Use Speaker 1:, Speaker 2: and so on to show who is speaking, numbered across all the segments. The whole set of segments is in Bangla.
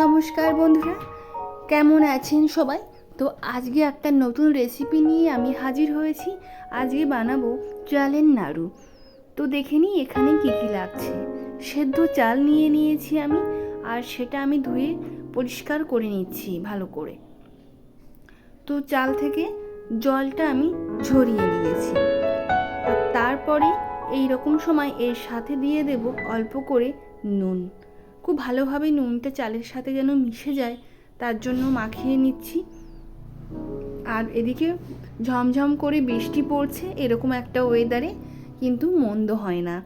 Speaker 1: নমস্কার বন্ধুরা, কেমন আছেন সবাই? তো আজকে একটা নতুন রেসিপি নিয়ে আমি হাজির হয়েছি। আজকে বানাবো চালের নাড়ু। তো দেখে নিই এখানে কী কী লাগছে। সেদ্ধ চাল নিয়ে নিয়েছি আমি, আর সেটা আমি ধুয়ে পরিষ্কার করে নিচ্ছি ভালো করে। তো চাল থেকে জলটা আমি ঝরিয়ে নিয়েছি। তারপরে এই রকম সময় এর সাথে দিয়ে দেব অল্প করে নুন। খুব ভালোভাবে নুনটা চালের সাথে যেন মিশে যায়, তার জন্য মাখিয়ে নিচ্ছি। আর এদিকে ঝমঝম করে বৃষ্টি পড়ছে এরকম একটা ওয়েদারে কিন্তু মন্দ হয় না।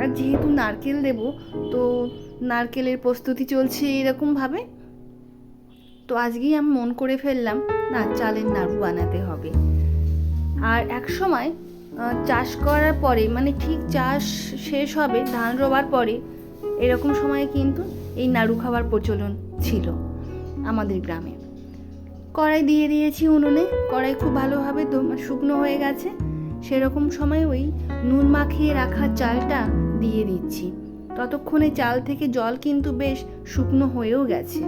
Speaker 1: আর যেহেতু নারকেল দেব, তো নারকেলের প্রস্তুতি চলছে এরকমভাবে। তো আজকেই আমি মন করে ফেললাম, না, চালের নাড়ু বানাতে হবে। আর এক সময় চাষ করার পরে মানে ঠিক চাষ শেষ হবে, ধান রোবার পরে এরকম সময়ে কিন্তু এই নাড়ু খাওয়ার প্রচলন ছিল আমাদের গ্রামে। কড়াই দিয়ে দিয়েছি উনুনে, কড়াই খুব ভালোভাবে শুকনো হয়ে গেছে। সেরকম সময় ওই নুন মাখিয়ে রাখা চালটা দিয়ে দিচ্ছি। ততক্ষণে চাল থেকে জল কিন্তু বেশ শুকনো হয়েও গেছে।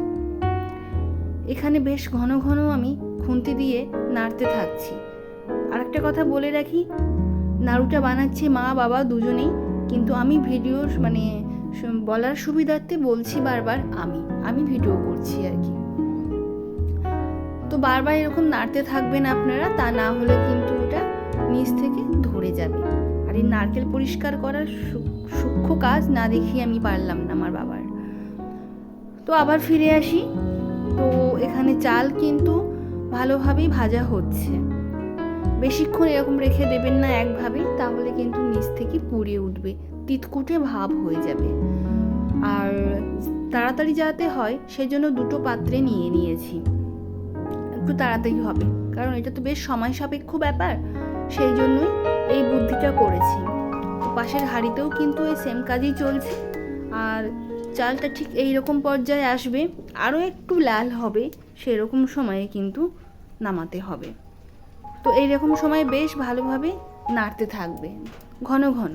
Speaker 1: এখানে বেশ ঘন ঘন আমি খুন্তি দিয়ে নাড়তে থাকছি। আর একটা কথা বলে রাখি, নাড়ুটা বানাচ্ছে মা বাবা দুজনেই, কিন্তু আমি ভিডিও মানে বলার সুবিধার্থে বলছি বারবার আমি। আমি ভিডিও করছি আর কি। তো বারবার এরকম নাড়তে থাকবেন আপনারা, তা না হলে কিন্তু ওটা নিচ থেকে ধরে যাবে। আর এই নারকেল পরিষ্কার করার সূক্ষ্ম কাজ না দেখিয়ে আমি পারলাম না আমার বাবার। তো আবার ফিরে আসি। তো এখানে চাল কিন্তু ভালোভাবেই ভাজা হচ্ছে। বেশিক্ষণ এরকম রেখে দেবেন না একভাবে, তাহলে কিন্তু নিচ থেকে পুড়ে উঠবে। তিতকুটে ভাব হয়ে যাবে। আর তাড়াতাড়ি যাতে হয়, সেজন্য দুটো পাত্রে নিয়ে নিয়েছি। একটু তাড়াতাড়ি হবে, কারণ এটা তো বেশ সময় সাপেক্ষ ব্যাপার, সেই জন্যই এই বুদ্ধিটা করেছি। পাশের হাঁড়িতেও কিন্তু এই সেম কাজই চলছে, আর চালটা ঠিক এই রকম পর্যায়ে আসবে, আরও একটু লাল হবে, সেরকম সময়ে কিন্তু নামাতে হবে। তো এইরকম সময় বেশ ভালোভাবে নাড়তে থাকবে, ঘন ঘন।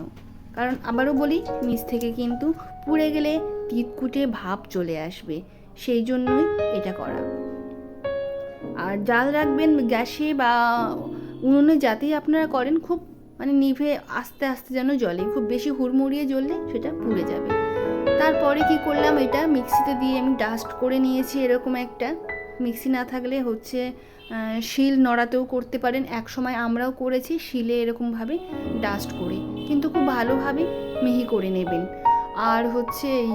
Speaker 1: কারণ আবারও বলি, নিচ থেকে কিন্তু পুড়ে গেলে তিতকুটে ভাব চলে আসবে। সেই জন্যই এটা করা। আর জাল রাখবেন গ্যাসে বা উনুনে যাতেই আপনারা করেন, খুব মানে নিভে আস্তে আস্তে যেন জলে খুব বেশি হুড়মুড়িয়ে জ্বললে সেটা পুড়ে যাবে। তারপরে কি করলাম, এটা মিক্সিতে দিয়ে আমি ডাস্ট করে নিয়েছি এরকম একটা। মিক্সি না থাকলে হচ্ছে শিল নড়াতেও করতে পারেন। এক সময় আমরাও করেছি, শিলে এরকমভাবে ডাস্ট করে। কিন্তু খুব ভালোভাবে মিহি করে নেবেন। আর হচ্ছে এই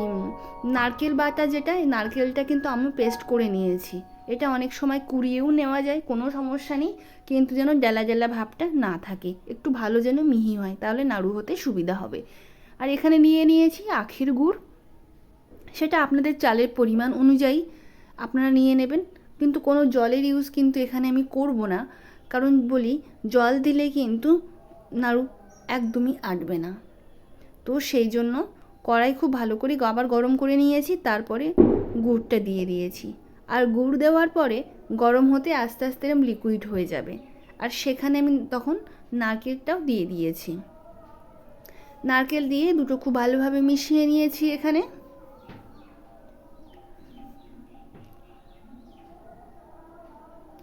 Speaker 1: নারকেল বাটা যেটা, এই নারকেলটা কিন্তু আমি পেস্ট করে নিয়েছি। এটা অনেক সময় কুড়িয়েও নেওয়া যায়, কোনো সমস্যা নেই, কিন্তু যেন ডেলা ডেলা ভাবটা না থাকে। একটু ভালো যেন মিহি হয়, তাহলে নাড়ু হতে সুবিধা হবে। আর এখানে নিয়ে নিয়েছি আখের গুড়। সেটা আপনাদের চালের পরিমাণ অনুযায়ী আপনারা নিয়ে নেবেন। কিন্তু কোনো জলের ইউজ কিন্তু এখানে আমি করব না। কারণ বলি, জল দিলে কিন্তু নাড়ু একদমই আটবে না। তো সেই জন্য কড়াই খুব ভালো করে আবার গরম করে নিয়েছি, তারপরে গুড়টা দিয়ে দিয়েছি। আর গুড় দেওয়ার পরে গরম হতে আস্তে আস্তে এরম লিকুইড হয়ে যাবে। আর সেখানে আমি তখন নারকেলটাও দিয়ে দিয়েছি। নারকেল দিয়ে দুটো খুব ভালোভাবে মিশিয়ে নিয়েছি এখানে।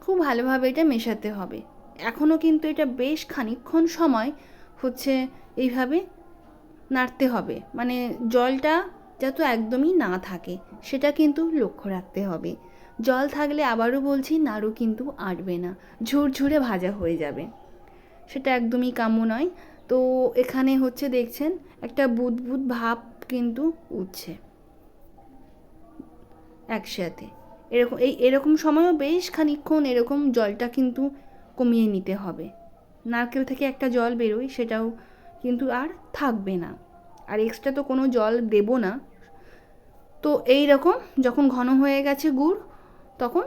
Speaker 1: খুব ভালোভাবে এটা মেশাতে হবে। এখনও কিন্তু এটা বেশ খানিকক্ষণ সময় হচ্ছে এইভাবে নাড়তে হবে। মানে জলটা যাতে একদমই না থাকে, সেটা কিন্তু লক্ষ্য রাখতে হবে। জল থাকলে আবারও বলছি, নাড়ু কিন্তু আটবে না, ঝুরঝুরে ভাজা হয়ে যাবে। সেটা একদমই কাম্য নয়। তো এখানে হচ্ছে দেখছেন, একটা বুদবুদ ভাব কিন্তু উঠছে একসাথে। এরকম, এই এরকম সময়ও বেশ খানিকক্ষণ এরকম জলটা কিন্তু কমিয়ে নিতে হবে। নারকেল থেকে একটা জল বেরোয়, সেটাও কিন্তু আর থাকবে না। আর এক্সট্রা তো কোনো জল দেব না। তো এই রকম যখন ঘন হয়ে গেছে গুড়, তখন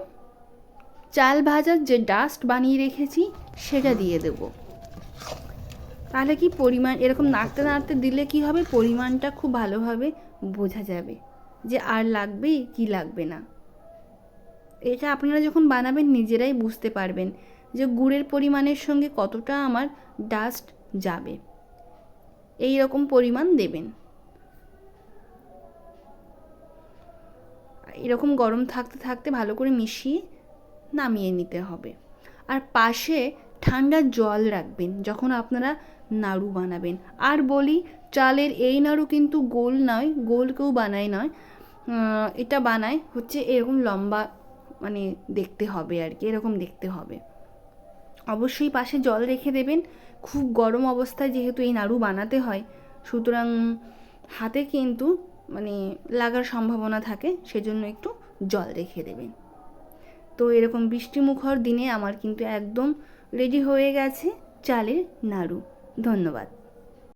Speaker 1: চাল ভাজার যে ডাস্ট বানিয়ে রেখেছি, সেটা দিয়ে দেব। তাহলে কি পরিমাণ, এরকম নাড়তে নাড়তে দিলে কি হবে? পরিমাণটা খুব ভালোভাবে বোঝা যাবে যে আর লাগবে কি লাগবে না। এটা আপনারা যখন বানাবেন, নিজেরাই বুঝতে পারবেন। যে গুড়ের পরিমাণের সঙ্গে কতটা আমার ডাস্ট যাবে। এই রকম পরিমাণ দেবেন। এরকম গরম থাকতে থাকতে ভালো করে মিশিয়ে নামিয়ে নিতে হবে। আর পাশে ঠান্ডা জল রাখবেন যখন আপনারা নাড়ু বানাবেন। আর বলি, চালের এই নাড়ু কিন্তু গোল নয় গোল কেউ বানায় নয় এটা বানায় হচ্ছে এরকম লম্বা মানে দেখতে হবে আর কি, এরকম দেখতে হবে। অবশ্যই পাশে জল রেখে দেবেন। খুব গরম অবস্থায় যেহেতু এই নাড়ু বানাতে হয়, সুতরাং হাতে কিন্তু মানে লাগার সম্ভাবনা থাকে, সেজন্য একটু জল রেখে দেবেন। তো এরকম বৃষ্টিমুখর দিনে আমার কিন্তু একদম রেডি হয়ে গেছে চালের নাড়ু। ধন্যবাদ।